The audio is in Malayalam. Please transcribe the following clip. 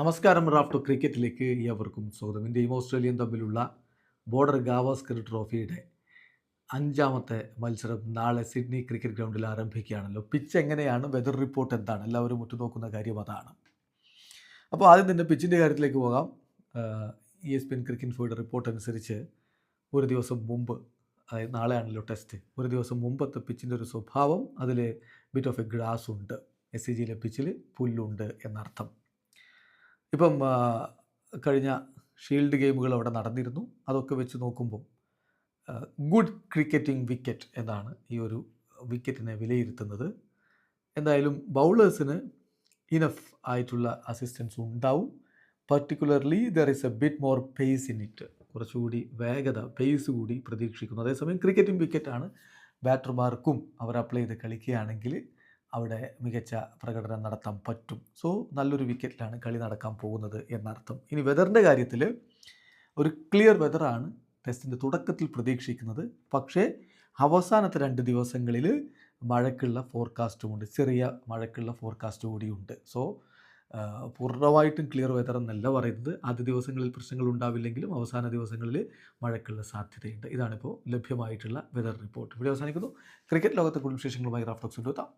നമസ്കാരം റാഫ്റ്റോ ക്രിക്കറ്റിലേക്ക് ഏവർക്കും സ്വാഗതം. ഇന്ത്യയും ഓസ്ട്രേലിയയും തമ്മിലുള്ള ബോർഡർ ഗാവാസ്കർ ട്രോഫിയുടെ അഞ്ചാമത്തെ മത്സരം നാളെ സിഡ്നി ക്രിക്കറ്റ് ഗ്രൗണ്ടിൽ ആരംഭിക്കുകയാണല്ലോ. പിച്ച് എങ്ങനെയാണ്? വെതർ റിപ്പോർട്ട് എന്താണ്? എല്ലാവരും ഉറ്റുനോക്കുന്ന കാര്യം അതാണ്. അപ്പോൾ ആദ്യം തന്നെ പിച്ചിന്റെ കാര്യത്തിലേക്ക് പോകാം. E S P N cricket ഫോയുടെ report അനുസരിച്ച് ഒരു ദിവസം മുമ്പ് അതായത് നാളെയാണല്ലോ ടെസ്റ്റ്. ഒരു ദിവസം മുമ്പത്തെ പിച്ചിന്റെ ഒരു സ്വഭാവം അതിൽ ബിറ്റ് ഓഫ് എ ഗ്രാസ് ഉണ്ട്. എസ് സി ജിയിലെ പിച്ചിൽ പുല്ലുണ്ട് എന്നർത്ഥം. ഇപ്പം കഴിഞ്ഞ ഷീൽഡ് ഗെയിമുകൾ അവിടെ നടന്നിരുന്നു. അതൊക്കെ വെച്ച് നോക്കുമ്പം ഗുഡ് ക്രിക്കറ്റിംഗ് വിക്കറ്റ് എന്നാണ് ഈ ഒരു വിക്കറ്റിനെ വിലയിരുത്തുന്നത്. എന്തായാലും ബൗളേഴ്സിന് ഇനഫ് ആയിട്ടുള്ള അസിസ്റ്റൻസ് ഉണ്ടാവും. Particularly there is a bit more pace in it കുറച്ചുകൂടി വേഗത പേസ് കൂടി പ്രതീക്ഷിക്കുന്നു. അതേസമയം ക്രിക്കറ്റിംഗ് വിക്കറ്റാണ്. ബാറ്റർമാർക്കും അവർ അപ്ലൈ ചെയ്ത് കളിക്കുകയാണെങ്കിൽ അവിടെ മികച്ച പ്രകടനം നടത്താൻ പറ്റും. സോ നല്ലൊരു വിക്കറ്റിലാണ് കളി നടക്കാൻ പോകുന്നത് എന്നർത്ഥം. ഇനി വെതറിന്റെ കാര്യത്തിൽ ഒരു ക്ലിയർ വെതറാണ് ടെസ്റ്റിന്റെ തുടക്കത്തിൽ പ്രതീക്ഷിക്കുന്നത്. പക്ഷേ അവസാനത്തെ രണ്ട് ദിവസങ്ങളിൽ മഴക്കുള്ള ഫോർകാസ്റ്റും ഉണ്ട് ചെറിയ മഴക്കുള്ള ഫോർകാസ്റ്റ് കൂടിയുണ്ട് സോ പൂർണമായിട്ടും ക്ലിയർ വെതർ എന്നല്ല പറയുന്നത്. ആദ്യ ദിവസങ്ങളിൽ പ്രശ്നങ്ങൾ ഉണ്ടാവില്ലെങ്കിലും അവസാന ദിവസങ്ങളിൽ മഴയ്ക്കുള്ള സാധ്യതയുണ്ട്. ഇതാണിപ്പോൾ ലഭ്യമായിട്ടുള്ള വെതർ റിപ്പോർട്ട് ഇവിടെ അവസാനിക്കുന്നു. ക്രിക്കറ്റ് ലോകത്തെ കൂടുതൽ വിശേഷങ്ങളുമായി റാഫ്റ്റോക്സ് എത്താം